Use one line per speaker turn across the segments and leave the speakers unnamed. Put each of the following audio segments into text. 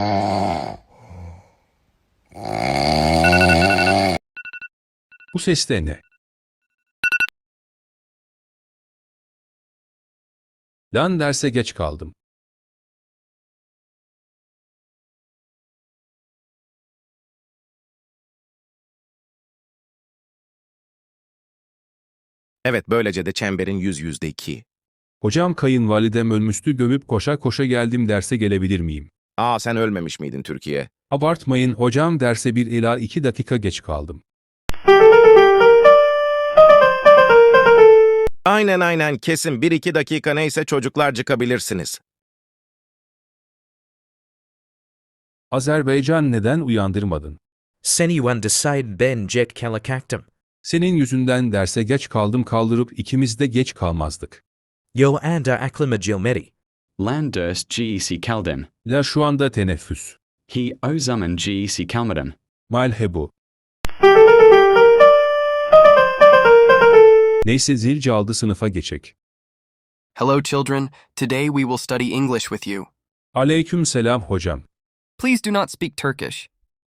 Bu ses de ne? Lan derse geç kaldım.
Evet böylece de çemberin yüz yüzde iki.
Hocam kayınvalidem ölmüştü gömüp koşa koşa geldim derse gelebilir miyim?
Aa sen ölmemiş miydin Türkiye?
Abartmayın hocam derse 1 ila 2 dakika geç kaldım.
Aynen aynen kesin bir iki dakika neyse çocuklar çıkabilirsiniz.
Azerbaycan neden uyandırmadın?
Seni Wandaside Ben Jet Kalakaktım.
Senin yüzünden derse geç kaldım kaldırıp ikimiz de geç kalmazdık.
Yo anda aklima Jilmedi.
Landers GEC Kalden.
La şu anda teneffüs.
He Ozaman GEC Kalmadan.
Malhebu. Neyse zil çaldı sınıfa geçek.
Hello, children. Today we will study English with you.
Aleyküm selam hocam.
Please do not speak Turkish.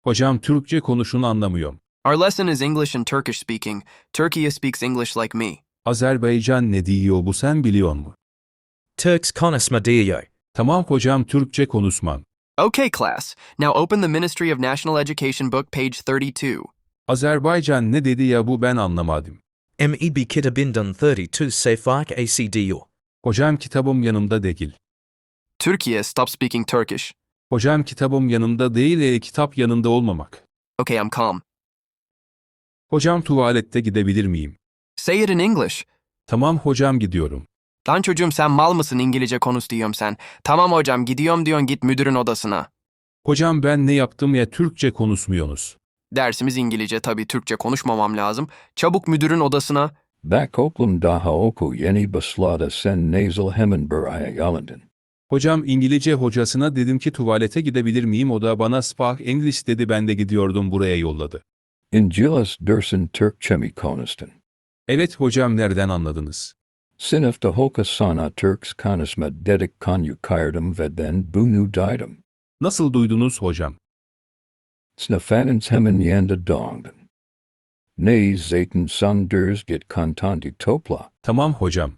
Hocam Türkçe konuşunu anlamıyorum.
Our lesson is English and Turkish speaking. Turkey speaks English like me.
Azerbaycan ne diyor bu sen biliyor mu?
Turks konusma diyo.
Tamam hocam Türkçe konuşmam.
Okay, class. Now open the Ministry of National Education book, page 32.
Azerbaycan ne dedi ya bu ben anlamadım.
MEB Kitabindan 32 Sefak ACDO.
Hocam kitabım yanımda değil.
Turkey, stop speaking Turkish.
Hocam kitabım yanımda değil e kitap yanında olmamak.
Okay, I'm calm.
Hocam tuvalette gidebilir miyim?
Say it in English.
Tamam hocam gidiyorum.
Lan çocuğum sen mal mısın İngilizce konuş diyorum sen. Tamam hocam gidiyorum diyorsun git müdürün odasına.
Hocam ben ne yaptım ya Türkçe konuşmuyorsunuz.
Dersimiz İngilizce tabii Türkçe konuşmamam lazım. Çabuk müdürün odasına.
Bak oklum daha oku yeni baslada sen nasal hemen buraya yalandın.
Hocam İngilizce hocasına dedim ki tuvalete gidebilir miyim o da bana Spark English dedi ben de gidiyordum buraya yolladı.
İncilas dersin Türkçe mi konuştun?
Evet hocam nereden anladınız?
Sınıfta hoka sana Türks konuşma dedik konu kayırdım ve den bunu daydım.
Nasıl duydunuz hocam?
Snifanens hemen yanda dongdun. Ne zaten sanders get kontanti topla.
Tamam hocam.